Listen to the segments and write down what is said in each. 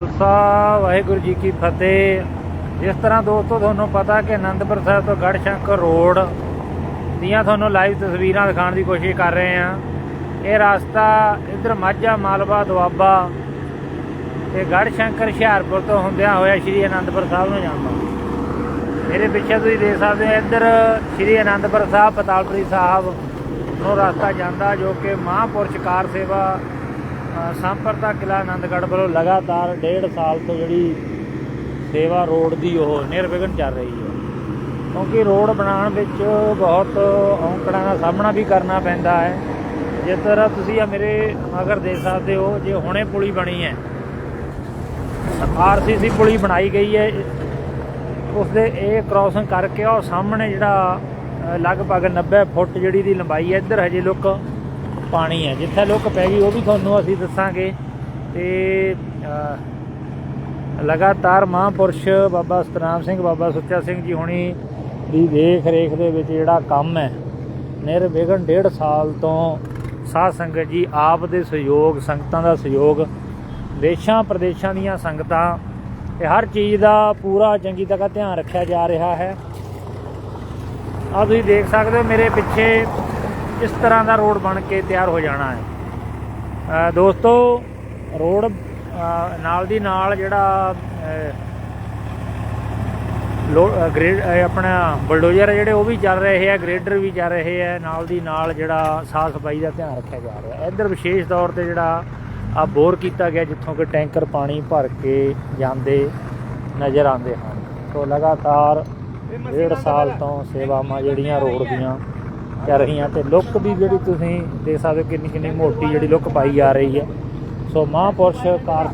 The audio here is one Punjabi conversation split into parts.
ਖਾਲਸਾ ਵਾਹਿਗੁਰੂ ਜੀ ਕੀ ਫਤਿਹ। ਜਿਸ ਤਰ੍ਹਾਂ ਦੋਸਤੋ, ਤੁਹਾਨੂੰ ਪਤਾ ਕਿ ਅਨੰਦਪੁਰ ਸਾਹਿਬ ਤੋਂ ਗੜ ਸ਼ੰਕਰ ਰੋਡ ਦੀਆਂ ਤੁਹਾਨੂੰ ਲਾਈਵ ਤਸਵੀਰਾਂ ਦਿਖਾਉਣ ਦੀ ਕੋਸ਼ਿਸ਼ ਕਰ ਰਹੇ ਹਾਂ। ਇਹ ਰਸਤਾ ਇਧਰ ਮਾਝਾ, ਮਾਲਵਾ, ਦੁਆਬਾ ਤੇ ਗੜਸ਼ੰਕਰ ਹੁਸ਼ਿਆਰਪੁਰ ਤੋਂ ਹੁੰਦਿਆਂ ਹੋਇਆ ਸ਼੍ਰੀ ਅਨੰਦਪੁਰ ਸਾਹਿਬ ਨੂੰ ਜਾਂਦਾ ਮੇਰੇ ਪਿੱਛੇ ਤੁਸੀਂ ਦੇਖ ਸਕਦੇ ਹੋ, ਇੱਧਰ ਸ਼੍ਰੀ ਅਨੰਦਪੁਰ ਸਾਹਿਬ, ਪਤਾਲਪੁਰੀ ਸਾਹਿਬ ਨੂੰ ਰਸਤਾ ਜਾਂਦਾ ਜੋ ਕਿ ਮਹਾਂਪੁਰਸ਼ ਕਾਰ ਸੇਵਾ ਅ, ਸੰਪਰਦਾ ਕਿਲਾ ਆਨੰਦਗੜ੍ਹ ਵੱਲੋਂ ਲਗਾਤਾਰ ਡੇਢ ਸਾਲ ਤੋਂ ਜਿਹੜੀ ਸੇਵਾ ਰੋਡ ਦੀ ਉਹ ਨਿਰਵਿਘਨ ਚੱਲ ਰਹੀ ਹੈ। ਕਿਉਂਕਿ ਰੋਡ ਬਣਾਉਣ ਵਿੱਚ ਬਹੁਤ ਔਂਕੜਾਂ ਦਾ ਸਾਹਮਣਾ ਵੀ ਕਰਨਾ ਪੈਂਦਾ ਹੈ। ਜਿਸ ਤਰ੍ਹਾਂ ਤੁਸੀਂ ਆ ਮੇਰੇ ਮਗਰ ਦੇਖ ਸਕਦੇ ਹੋ ਜੇ ਹੁਣੇ ਪੁਲੀ ਬਣੀ ਹੈ ਆਰਸੀਸੀ ਪੁਲੀ ਬਣਾਈ ਗਈ ਹੈ। ਉਸ ਦੇ ਇਹ ਕ੍ਰਾਸਿੰਗ ਕਰਕੇ ਉਹ ਸਾਹਮਣੇ ਜਿਹੜਾ ਲਗਭਗ 90 ਫੁੱਟ ਜਿਹੜੀ ਦੀ ਲੰਬਾਈ ਹੈ ਇੱਧਰ ਹਜੇ ਲੁੱਕ। ਪਾਣੀ ਹੈ। ਜਿੱਥੇ ਲੁੱਕ ਪੈ ਗਈ, ਉਹ ਵੀ ਤੁਹਾਨੂੰ ਅਸੀਂ ਦੱਸਾਂਗੇ। ਤੇ ਲਗਾਤਾਰ ਮਹਾਂਪੁਰਸ਼ ਬਾਬਾ ਸਤਨਾਮ ਸਿੰਘ, ਬਾਬਾ ਸੁੱਚਾ ਸਿੰਘ ਜੀ ਹੁਣੀ ਦੀ ਦੇਖ ਰੇਖ ਦੇ ਵਿੱਚ ਜਿਹੜਾ ਕੰਮ ਹੈ, ਨਿਰਵਿਘਨ ਡੇਢ ਸਾਲ ਤੋਂ ਸਾਧ ਸੰਗਤ ਜੀ ਆਪ ਦੇ ਸਹਿਯੋਗ, ਸੰਗਤਾਂ ਦਾ ਸਹਿਯੋਗ, ਦੇਸ਼ਾਂ ਪ੍ਰਦੇਸ਼ਾਂ ਦੀਆਂ ਸੰਗਤਾਂ, ਤੇ ਹਰ ਚੀਜ਼ ਦਾ ਪੂਰਾ ਚੰਗੀ ਤਰ੍ਹਾਂ ਧਿਆਨ ਰੱਖਿਆ ਜਾ ਰਿਹਾ ਹੈ। ਆ ਤੁਸੀਂ ਦੇਖ ਸਕਦੇ ਹੋ ਮੇਰੇ ਪਿੱਛੇ ਇਸ ਤਰ੍ਹਾਂ ਦਾ ਰੋਡ ਬਣ ਕੇ ਤਿਆਰ ਹੋ ਜਾਣਾ ਹੈ। ਦੋਸਤੋ ਰੋਡ ਨਾਲ ਦੀ ਨਾਲ ਜਿਹੜਾ ਗ੍ਰੇਡ ਆਪਣਾ ਬਲਡੋਜ਼ਰ ਜਿਹੜੇ ਉਹ ਵੀ ਚੱਲ ਰਹੇ ਆ ਗ੍ਰੇਡਰ ਵੀ ਚੱਲ ਰਹੇ ਆ ਨਾਲ ਦੀ ਨਾਲ ਜਿਹੜਾ ਸਾਫ਼ ਸਫ਼ਾਈ ਦਾ ਧਿਆਨ ਰੱਖਿਆ ਜਾ ਰਿਹਾ। ਇੱਧਰ ਵਿਸ਼ੇਸ਼ ਤੌਰ ਤੇ ਜਿਹੜਾ ਆ ਬੋਰ ਕੀਤਾ ਗਿਆ ਜਿੱਥੋਂ ਕਿ ਟੈਂਕਰ ਪਾਣੀ ਭਰ ਕੇ ਜਾਂਦੇ ਨਜ਼ਰ ਆਉਂਦੇ ਹਨ। ਸੋ ਲਗਾਤਾਰ ਡੇਢ ਸਾਲ ਤੋਂ ਸੇਵਾਵਾਂ ਜਿਹੜੀਆਂ ਰੋਡ ਦੀਆਂ ਚੱਲ ਰਹੀਆਂ ਤੇ ਲੁੱਕ ਵੀ ਜਿਹੜੀ ਤੁਸੀਂ ਦੇਖ ਸਕਦੇ ਹੋ ਕਿੰਨੀ ਕਿੰਨੀ ਮੋਟੀ ਜਿਹੜੀ ਲੁੱਕ ਪਾਈ ਜਾ ਰਹੀ ਹੈ। ਸੋ ਮਹਾਂਪੁਰਸ਼ ਕਾਰ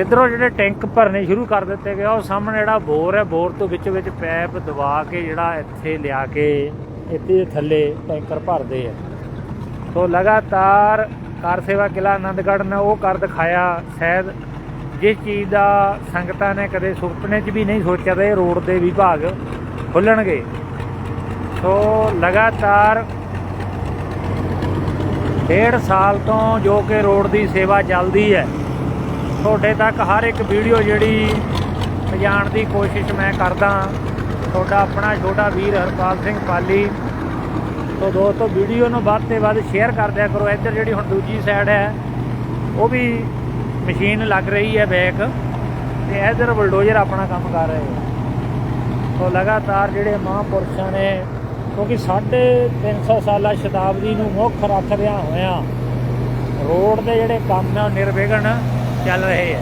ਇਧਰੋਂ ਜਿਹੜੇ ਟੈਂਕ ਭਰਨੇ ਸ਼ੁਰੂ ਕਰ ਦਿੱਤੇ ਗਏ, ਉਹ ਸਾਹਮਣੇ ਜਿਹੜਾ ਬੋਰ ਹੈ, ਬੋਰ ਤੋਂ ਵਿੱਚ ਵਿੱਚ ਪੈਪ ਦਬਾ ਕੇ ਜਿਹੜਾ ਇੱਥੇ ਲਿਆ ਕੇ ਇੱਥੇ ਥੱਲੇ ਟੈਂਕਰ ਭਰਦੇ ਆ। ਸੋ ਲਗਾਤਾਰ ਕਾਰ ਸੇਵਾ ਕਿਲਾ ਆਨੰਦਗੜ੍ਹ ਨੇ ਉਹ ਕਰ ਦਿਖਾਇਆ। ਸ਼ਾਇਦ ਜਿਸ ਚੀਜ਼ ਦਾ ਸੰਗਤਾਂ ਨੇ ਕਦੇ ਸੁਪਨੇ 'ਚ ਵੀ ਨਹੀਂ ਸੋਚਿਆ ਤਾਂ ਇਹ ਰੋਡ ਦੇ ਵਿਭਾਗ ਖੁੱਲਣਗੇ। ਸੋ ਲਗਾਤਾਰ ਡੇਢ ਸਾਲ ਤੋਂ ਜੋ ਕਿ ਰੋਡ ਦੀ ਸੇਵਾ ਚੱਲਦੀ ਹੈ, ਤੁਹਾਡੇ ਤੱਕ ਹਰ ਇੱਕ ਵੀਡੀਓ ਜਿਹੜੀ ਪਹੁੰਚਾਉਣ ਦੀ ਕੋਸ਼ਿਸ਼ ਮੈਂ ਕਰਦਾ ਤੁਹਾਡਾ ਆਪਣਾ ਛੋਟਾ ਵੀਰ ਹਰਪਾਲ ਸਿੰਘ ਪਾਲੀ ਤੋ ਦੋਸਤੋ ਵੀਡੀਓ ਨੂੰ ਵੱਧ ਤੇ ਵੱਧ ਸ਼ੇਅਰ ਕਰ ਦਿਆ ਕਰੋ। ਇੱਧਰ ਜਿਹੜੀ ਹੁਣ ਦੂਜੀ ਸਾਈਡ ਹੈ, ਉਹ ਵੀ ਮਸ਼ੀਨ ਲੱਗ ਰਹੀ ਹੈ ਬੈਕ ਤੇ ਇੱਧਰ ਬਲਡੋਜ਼ਰ ਆਪਣਾ ਕੰਮ ਕਰ ਰਹੇ ਹੈ ਸੋ ਲਗਾਤਾਰ ਜਿਹੜੇ ਮਹਾਂਪੁਰਸ਼ਾਂ ਨੇ ਕਿਉਂਕਿ 350 ਸਾਲਾ ਸ਼ਤਾਬਦੀ ਨੂੰ ਮੁੱਖ ਰੱਖਦਿਆਂ ਹੋਇਆਂ ਰੋਡ ਦੇ ਜਿਹੜੇ ਕੰਮ ਹੈ ਉਹ ਨਿਰਵਿਘਨ ਚੱਲ ਰਹੇ ਹੈ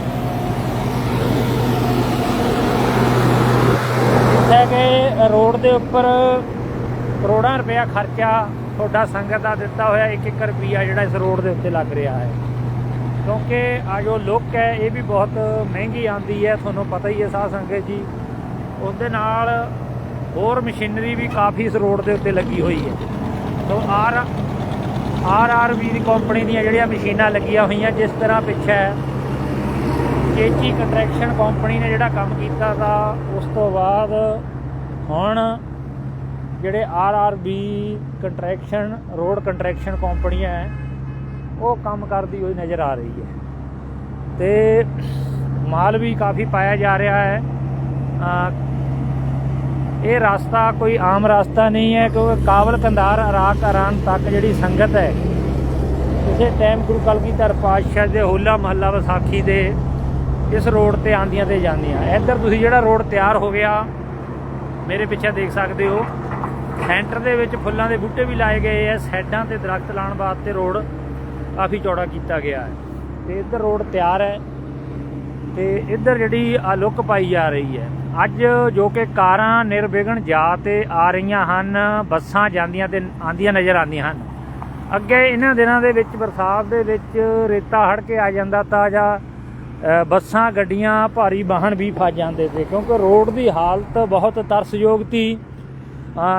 ਜਿੱਥੇ ਕਿ ਰੋਡ ਦੇ ਉੱਪਰ ਕਰੋੜਾਂ ਰੁਪਇਆ ਖਰਚਾ ਤੁਹਾਡਾ ਸੰਗਤ ਦਾ ਦਿੱਤਾ ਹੋਇਆ, ਇੱਕ ਇੱਕ ਰੁਪਿਆ ਜਿਹੜਾ ਇਸ ਰੋਡ ਦੇ ਉੱਤੇ ਲੱਗ ਰਿਹਾ ਹੈ। ਕਿਉਂਕਿ ਆ ਜੋ ਲੁੱਕ ਹੈ, ਇਹ ਵੀ ਬਹੁਤ ਮਹਿੰਗੀ ਆਂਦੀ ਹੈ, ਤੁਹਾਨੂੰ ਪਤਾ ਹੀ ਹੈ ਸਾਧ ਸੰਗਤ ਜੀ। ਉਸ ਦੇ ਨਾਲ ਹੋਰ ਮਸ਼ੀਨਰੀ ਵੀ ਕਾਫੀ ਇਸ ਰੋਡ ਦੇ ਉੱਤੇ ਲੱਗੀ ਹੋਈ ਹੈ। So R R R V ਦੀ ਕੰਪਨੀ ਦੀਆਂ ਜਿਹੜੀਆਂ ਮਸ਼ੀਨਾਂ ਲੱਗੀਆਂ ਹੋਈਆਂ, ਜਿਸ ਤਰ੍ਹਾਂ ਪਿੱਛੇ ਕੇਜੀ ਕੰਟਰੈਕਸ਼ਨ ਕੰਪਨੀ ਨੇ ਜਿਹੜਾ ਕੰਮ ਕੀਤਾ ਤਾਂ ਉਸ ਤੋਂ ਬਾਅਦ ਹੁਣ ਜਿਹੜੇ R R B construction, road construction ਕੰਪਨੀਆਂ ਹੈ, ਉਹ ਕੰਮ ਕਰਦੀ ਹੋਈ ਨਜ਼ਰ ਆ ਰਹੀ ਹੈ। ਤੇ ਮਾਲ ਵੀ ਕਾਫੀ ਪਾਇਆ ਜਾ ਰਿਹਾ ਹੈ। ਇਹ ਰਸਤਾ ਕੋਈ ਆਮ ਰਸਤਾ ਨਹੀਂ ਹੈ, ਕਿਉਂਕਿ ਕਾਬਲ ਕੰਧਾਰ ਅਰਾਕ ਅਰਾਨ ਤੱਕ ਜਿਹੜੀ ਸੰਗਤ ਹੈ ਕਿਸੇ ਟਾਈਮ ਗੁਰੂ ਕਲਗੀਧਰ ਪਾਤਸ਼ਾਹ ਦੇ ਹੋਲਾ ਮਹੱਲਾ ਵਿਸਾਖੀ ਦੇ ਇਸ ਰੋਡ ਤੇ ਆਂਦੀਆਂ ਤੇ ਜਾਂਦੀਆਂ। ਇੱਧਰ ਤੁਸੀਂ ਜਿਹੜਾ ਰੋਡ ਤਿਆਰ ਹੋ ਗਿਆ, ਮੇਰੇ ਪਿੱਛੇ ਦੇਖ ਸਕਦੇ ਹੋ ਸੈਂਟਰ ਦੇ ਵਿੱਚ ਫੁੱਲਾਂ ਦੇ ਬੂਟੇ ਵੀ ਲਾਏ ਗਏ ਆ ਸਾਈਡਾਂ ਤੇ ਦਰਖਤ ਲਾਉਣ ਵਾਸਤੇ ਰੋਡ ਕਾਫੀ ਚੌੜਾ ਕੀਤਾ ਗਿਆ ਹੈ ਤੇ ਇੱਧਰ ਰੋਡ ਤਿਆਰ ਹੈ ਤੇ ਇੱਧਰ ਜਿਹੜੀ ਆ ਲੁੱਕ ਪਾਈ ਜਾ ਰਹੀ ਹੈ ਅੱਜ ਜੋ ਕਿ ਕਾਰਾਂ ਨਿਰਵਿਘਨ ਜਾ ਤੇ ਆ ਰਹੀਆਂ ਹਨ, ਬੱਸਾਂ ਜਾਂਦੀਆਂ ਤੇ ਆਂਦੀਆਂ ਨਜ਼ਰ ਆਉਂਦੀਆਂ ਹਨ। ਅੱਗੇ ਇਹਨਾਂ ਦਿਨਾਂ ਦੇ ਵਿੱਚ, ਬਰਸਾਤ ਦੇ ਵਿੱਚ ਰੇਤਾ ਹੜ ਕੇ ਆ ਜਾਂਦਾ ਤਾਂ ਜਾਂ ਬੱਸਾਂ, ਗੱਡੀਆਂ, ਭਾਰੀ ਵਾਹਨ ਵੀ ਫਸ ਜਾਂਦੇ ਤੇ ਕਿਉਂਕਿ ਰੋਡ ਦੀ ਹਾਲਤ ਬਹੁਤ ਤਰਸਯੋਗ ਤੀ।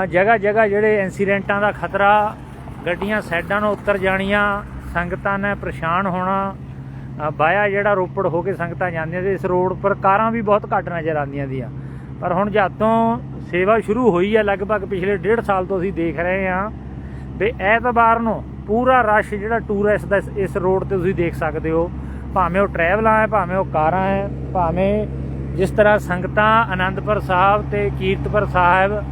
ਜਗ੍ਹਾ ਜਗ੍ਹਾ ਜਿਹੜੇ ਇਨਸੀਡੈਂਟਾਂ ਦਾ ਖਤਰਾ, ਗੱਡੀਆਂ ਸਾਈਡਾਂ ਨੂੰ ਉੱਤਰ ਜਾਣੀਆਂ, ਸੰਗਤਾਂ ਨੇ ਪਰੇਸ਼ਾਨ ਹੋਣਾ ਬਾਇਆ ਜਿਹੜਾ ਰੋਪੜ ਹੋ ਕੇ ਸੰਗਤਾਂ ਜਾਂਦੀਆਂ ਤੇ ਇਸ ਰੋਡ ਪਰ ਕਾਰਾਂ ਵੀ ਬਹੁਤ ਘੱਟ ਨਜ਼ਰ ਆਉਂਦੀਆਂ ਦੀਆਂ। ਪਰ ਹੁਣ ਜਦ ਤੋਂ ਸੇਵਾ ਸ਼ੁਰੂ ਹੋਈ ਹੈ ਲਗਭਗ ਪਿਛਲੇ ਡੇਢ ਸਾਲ ਤੋਂ ਅਸੀਂ ਦੇਖ ਰਹੇ ਹਾਂ ਵੀ ਐਤਵਾਰ ਨੂੰ ਪੂਰਾ ਰਸ਼ ਜਿਹੜਾ ਟੂਰਿਸਟ ਦਾ ਇਸ- ਰੋਡ ਤੇ ਤੁਸੀਂ ਦੇਖ ਸਕਦੇ ਹੋ। ਭਾਵੇਂ ਉਹ ਟਰੈਵਲਾਂ ਹੈ ਭਾਵੇਂ ਉਹ ਕਾਰਾਂ ਹੈ ਭਾਵੇਂ ਜਿਸ ਤਰ੍ਹਾਂ ਸੰਗਤਾਂ ਆਨੰਦਪੁਰ ਸਾਹਿਬ ਤੇ ਕੀਰਤਪੁਰ ਸਾਹਿਬ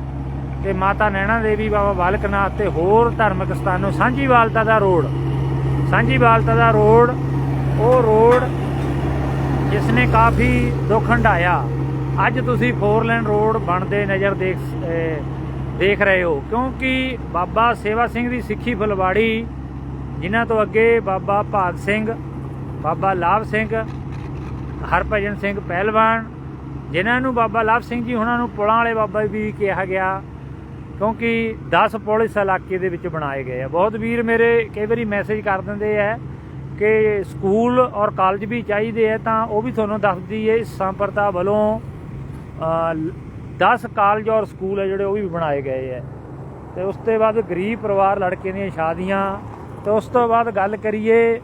ਤੇ ਮਾਤਾ ਨੈਣਾ ਦੇਵੀ, ਬਾਬਾ ਬਾਲਕ ਨਾਥ ਤੇ ਹੋਰ ਧਾਰਮਿਕ ਸਥਾਨੋਂ ਸਾਂਝੀਵਾਲਤਾ ਦਾ ਰੋਡ ਸਾਂਝੀਵਾਲਤਾ ਦਾ ਰੋਡ ਉਹ ਰੋਡ ਜਿਸ ਨੇ ਕਾਫੀ ਦੁੱਖ ਹੰਢਾਇਆ। ਅੱਜ ਤੁਸੀਂ ਫੋਰ ਲੈਨ ਰੋਡ ਬਣਦੇ ਨਜ਼ਰ ਦੇਖ ਦੇਖ ਰਹੇ ਹੋ। ਕਿਉਂਕਿ ਬਾਬਾ ਸੇਵਾ ਸਿੰਘ ਦੀ ਸਿੱਖੀ ਫੁਲਵਾੜੀ, ਜਿਨ੍ਹਾਂ ਤੋਂ ਅੱਗੇ ਬਾਬਾ ਭਾਗ ਸਿੰਘ, ਬਾਬਾ ਲਾਭ ਸਿੰਘ, ਹਰਭਜਨ ਸਿੰਘ ਪਹਿਲਵਾਨ, ਜਿਨ੍ਹਾਂ ਨੂੰ ਬਾਬਾ ਲਾਭ ਸਿੰਘ ਜੀ ਉਹਨਾਂ ਨੂੰ ਪੁਲਾਂ ਵਾਲੇ ਬਾਬਾ ਵੀ ਕਿਹਾ ਗਿਆ, ਕਿਉਂਕਿ 10 ਪੁਲ ਇਸ ਇਲਾਕੇ ਦੇ ਵਿੱਚ ਬਣਾਏ ਗਏ ਆ। ਬਹੁਤ ਵੀਰ ਮੇਰੇ ਕਈ ਵਾਰੀ ਮੈਸੇਜ ਕਰ ਦਿੰਦੇ ਆ ਕਿ ਸਕੂਲ ਔਰ ਕਾਲਜ ਵੀ ਚਾਹੀਦੇ ਹੈ ਤਾਂ ਉਹ ਵੀ ਤੁਹਾਨੂੰ ਦੱਸਦੀ ਹੈ ਇਸ ਸੰਪਰਦਾ ਵੱਲੋਂ 10 ਕਾਲਜ ਔਰ ਸਕੂਲ ਹੈ ਜਿਹੜੇ ਉਹ ਵੀ ਬਣਾਏ ਗਏ ਹੈ ਤੇ ਉਸ ਤੋਂ ਬਾਅਦ ਗਰੀਬ ਪਰਿਵਾਰ ਲੜਕੇ ਦੀਆਂ ਸ਼ਾਦੀਆਂ, ਤੇ ਉਸ ਤੋਂ ਬਾਅਦ ਗੱਲ ਕਰੀਏ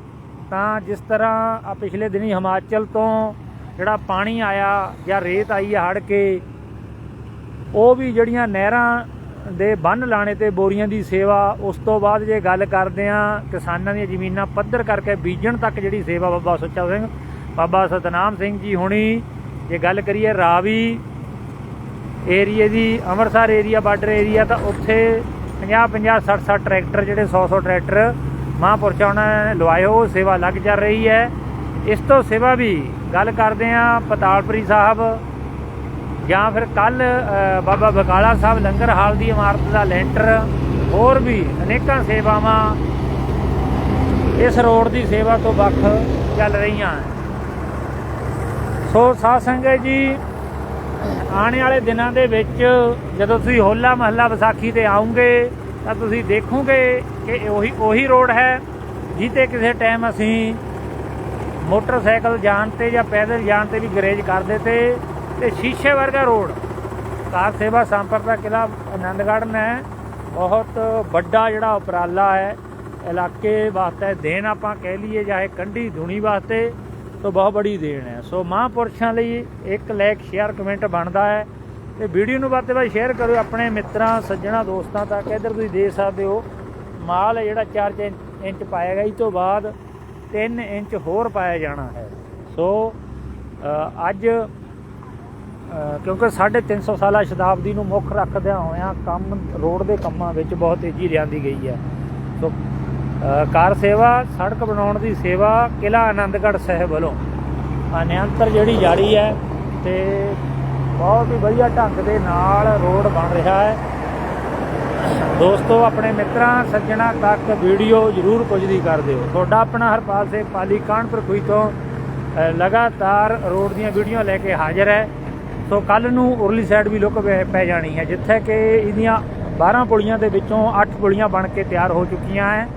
ਤਾਂ ਜਿਸ ਤਰ੍ਹਾਂ ਆ ਪਿਛਲੇ ਦਿਨੀ ਹਿਮਾਚਲ ਤੋਂ ਜਿਹੜਾ ਪਾਣੀ ਆਇਆ ਜਾਂ ਰੇਤ ਆਈ ਆ ਹੜ ਕੇ, ਉਹ ਵੀ ਜਿਹੜੀਆਂ ਨਹਿਰਾਂ ਦੇ ਬੰਨ ਲਾਣੇ ਤੇ ਬੋਰੀਆਂ ਦੀ ਸੇਵਾ, ਉਸ ਤੋਂ ਬਾਅਦ ਜੇ ਗੱਲ ਕਰਦੇ ਆ ਕਿਸਾਨਾਂ ਦੀਆਂ ਜ਼ਮੀਨਾਂ ਪੱਧਰ ਕਰਕੇ ਬੀਜਣ ਤੱਕ ਜਿਹੜੀ ਸੇਵਾ ਬਾਬਾ ਸੁੱਚਾ ਸਿੰਘ, ਬਾਬਾ ਸਤਨਾਮ ਸਿੰਘ ਜੀ ਹੁਣੀ, ਜੇ ਗੱਲ ਕਰੀਏ ਰਾਵੀ ਏਰੀਏ ਦੀ, ਅੰਮ੍ਰਿਤਸਰ ਏਰੀਆ, ਬਾਰਡਰ ਏਰੀਆ, ਤਾਂ ਉੱਥੇ 50 50 60 60 ਟਰੈਕਟਰ ਜਿਹੜੇ 100 100 ਟਰੈਕਟਰ ਮਹਾਂਪੁਰਸ਼ਾਂ ਉਹਨਾਂ ਨੇ ਲਵਾਏ, ਉਹ ਸੇਵਾ ਲੱਗ ਚੱਲ ਰਹੀ ਹੈ। ਇਸ ਤੋਂ ਸੇਵਾ ਵੀ ਗੱਲ ਕਰਦੇ ਆ ਪਤਾਲਪੁਰੀ ਸਾਹਿਬ ਜਾਂ ਫਿਰ ਕੱਲ ਬਾਬਾ ਬਕਾਲਾ ਸਾਹਿਬ ਲੰਗਰ ਹਾਲ ਦੀ ਇਮਾਰਤ ਦਾ ਲੈਂਟਰ, ਹੋਰ ਵੀ ਅਨੇਕਾਂ ਸੇਵਾਵਾਂ ਇਸ ਰੋਡ ਦੀ ਸੇਵਾ ਤੋਂ ਵੱਖ ਚੱਲ ਰਹੀਆਂ ਸੋ ਸਾਧ ਸੰਗਤ ਜੀ, ਆਉਣ ਵਾਲੇ ਦਿਨਾਂ ਦੇ ਵਿੱਚ ਜਦੋਂ ਤੁਸੀਂ ਹੋਲਾ ਮਹੱਲਾ ਵਿਸਾਖੀ ਤੇ ਆਉਂਗੇ, ਤਾਂ ਤੁਸੀਂ ਦੇਖੋਗੇ ਕਿ ਉਹੀ ਉਹੀ ਰੋਡ ਹੈ ਜਿੱਤੇ ਕਿਸੇ ਟਾਈਮ ਅਸੀਂ ਮੋਟਰਸਾਈਕਲ ਜਾਣ ਤੇ ਜਾਂ ਪੈਦਲ ਜਾਣ ਤੇ ਵੀ ਗਰੇਜ ਕਰਦੇ ਤੇ ਤੇ ਸ਼ੀਸ਼ੇ ਵਰਗਾ ਰੋਡ। ਕਾਰ ਸੇਵਾ ਸੰਪਰਦਾ ਕਿਲਾ ਆਨੰਦਗੜ੍ਹ ਨੇ। ਬਹੁਤ ਵੱਡਾ ਜਿਹੜਾ ਉਪਰਾਲਾ ਹੈ, ਇਲਾਕੇ ਵਾਸਤੇ ਦੇਣ ਆਪਾਂ ਕਹਿ ਲਈਏ, ਜਾਂ ਇਹ ਕੰਢੀ ਧੁਣੀ ਵਾਸਤੇ ਤੋਂ ਬਹੁਤ ਬੜੀ ਦੇਣ ਹੈ। ਸੋ ਮਹਾਂਪੁਰਸ਼ਾਂ ਲਈ ਇੱਕ ਲਾਇਕ ਸ਼ੇਅਰ ਕਮੈਂਟ ਬਣਦਾ ਹੈ। ਤੇ ਵੀਡੀਓ ਨੂੰ ਵੱਧ ਤੋਂ ਵੱਧ ਸ਼ੇਅਰ ਕਰੋ ਆਪਣੇ ਮਿੱਤਰਾਂ, ਸੱਜਣਾ ਦੋਸਤਾਂ ਤੱਕ। ਇੱਧਰ ਤੁਸੀਂ ਦੇਖ ਸਕਦੇ ਹੋ, ਮਾਲ ਹੈ ਜਿਹੜਾ 4 ਇੰਚ ਪਾਇਆ ਗਿਆ। ਇਸ ਤੋਂ ਬਾਅਦ 3 ਇੰਚ ਹੋਰ ਪਾਇਆ ਜਾਣਾ ਹੈ। ਸੋ ਅੱਜ ਕਿਉਂਕਿ 350 ਸਾਲਾ ਸ਼ਤਾਬਦੀ ਨੂੰ ਮੁੱਖ ਰੱਖਦਿਆਂ ਹੋਇਆਂ ਕੰਮ, ਰੋਡ ਦੇ ਕੰਮਾਂ ਵਿੱਚ ਬਹੁਤ ਤੇਜ਼ੀ ਲਿਆਂਦੀ ਗਈ ਹੈ। ਸੋ ਕਾਰ ਸੇਵਾ, ਸੜਕ ਬਣਾਉਣ ਦੀ ਸੇਵਾ ਕਿਲਾ ਆਨੰਦਗੜ੍ਹ ਸਾਹਿਬ ਵੱਲੋਂ। ਆ ਨਿਯੰਤਰ ਜਿਹੜੀ ਜਾਰੀ ਹੈ ਤੇ ਬਹੁਤ ਹੀ ਵਧੀਆ ਢੰਗ ਦੇ ਨਾਲ ਰੋਡ ਬਣ ਰਿਹਾ ਹੈ। ਦੋਸਤੋ, ਆਪਣੇ ਮਿੱਤਰਾਂ, ਸੱਜਣਾ ਤੱਕ ਵੀਡੀਓ ਜ਼ਰੂਰ ਪੁੱਜਦੀ ਕਰ ਦਿਓ। ਤੁਹਾਡਾ ਆਪਣਾ ਹਰਪਾਲ ਸਿੰਘ ਪਾਲੀ ਕਾਨਪੁਰ ਖੁਈ ਤੋਂ ਲਗਾਤਾਰ ਰੋਡ ਦੀਆਂ ਵੀਡੀਓ ਲੈ ਕੇ ਹਾਜ਼ਰ ਹੈ। ਸੋ ਕੱਲ ਨੂੰ ਉਰਲੀ ਸਾਈਡ ਵੀ ਲੁੱਕ ਪੈ- ਪੈ ਜਾਣੀ ਹੈ, ਜਿੱਥੇ ਕਿ ਇਹਦੀਆਂ 12 ਪੁਲੀਆਂ ਦੇ ਵਿੱਚੋਂ 8 ਪੁਲੀਆਂ ਬਣ ਕੇ ਤਿਆਰ ਹੋ ਚੁੱਕੀਆਂ ਹੈ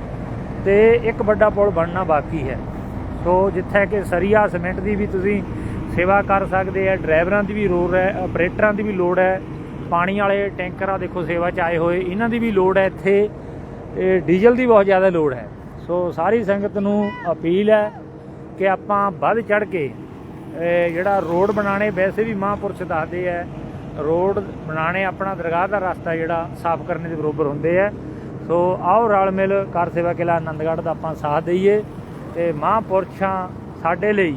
ਤੇ ਇੱਕ ਵੱਡਾ ਪੁਲ ਬਣਨਾ ਬਾਕੀ ਹੈ। ਸੋ ਜਿੱਥੇ ਕਿ ਸਰੀਆ ਸੀਮੈਂਟ ਦੀ ਵੀ ਤੁਸੀਂ ਸੇਵਾ ਕਰ ਸਕਦੇ ਆ, ਡਰਾਈਵਰਾਂ ਦੀ ਵੀ ਲੋੜ ਹੈ, ਆਪਰੇਟਰਾਂ ਦੀ ਵੀ ਲੋੜ ਹੈ, ਪਾਣੀ ਵਾਲੇ ਟੈਂਕਰਾਂ ਦੇਖੋ ਸੇਵਾ ਚ ਆਏ ਹੋਏ, ਇਹਨਾਂ ਦੀ ਵੀ ਲੋੜ ਹੈ, ਇੱਥੇ ਤੇ ਡੀਜ਼ਲ ਦੀ ਬਹੁਤ ਜ਼ਿਆਦਾ ਲੋੜ ਹੈ। ਸੋ ਸਾਰੀ ਸੰਗਤ ਨੂੰ ਅਪੀਲ ਹੈ ਕਿ ਆਪਾਂ ਵੱਧ ਚੜ ਕੇ ਜਿਹੜਾ ਰੋਡ ਬਣਾਣੇ ਵੈਸੇ ਵੀ ਮਹਾਂਪੁਰਸ਼ ਦੱਸਦੇ ਆ, ਰੋਡ ਬਣਾਣੇ ਆਪਣਾ ਦਰਗਾਹ ਦਾ ਰਸਤਾ ਜਿਹੜਾ ਸਾਫ਼ ਕਰਨੇ ਦੇ ਬਰੋਬਰ ਹੁੰਦੇ ਆ। ਸੋ ਆਓ ਰਲ ਮਿਲ ਕਾਰ ਸੇਵਾ ਕਿਲਾ ਆਨੰਦਗੜ੍ਹ ਦਾ ਆਪਾਂ ਸਾਥ ਦਈਏ ਤੇ ਮਹਾਂਪੁਰਸ਼ਾਂ ਸਾਡੇ ਲਈ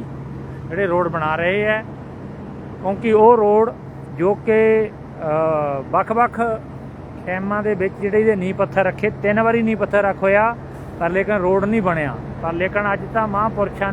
ਜਿਹੜੇ ਰੋਡ ਬਣਾ ਰਹੇ ਹੈ ਕਿਉਂਕਿ ਉਹ ਰੋਡ ਜੋ ਕਿ ਵੱਖ-ਵੱਖ ਟਾਈਮਾਂ ਦੇ ਵਿੱਚ ਜਿਹੜੇ ਇਹਦੇ ਨੀਂਹ ਪੱਥਰ ਰੱਖੇ, ਤਿੰਨ ਵਾਰੀ ਨੀਂਹ ਪੱਥਰ ਰੱਖ ਹੋਇਆ, ਪਰ ਲੇਕਿਨ ਰੋਡ ਨਹੀਂ ਬਣਿਆ। ਪਰ ਲੇਕਿਨ ਅੱਜ ਤਾਂ ਮਹਾਂਪੁਰਸ਼ਾਂ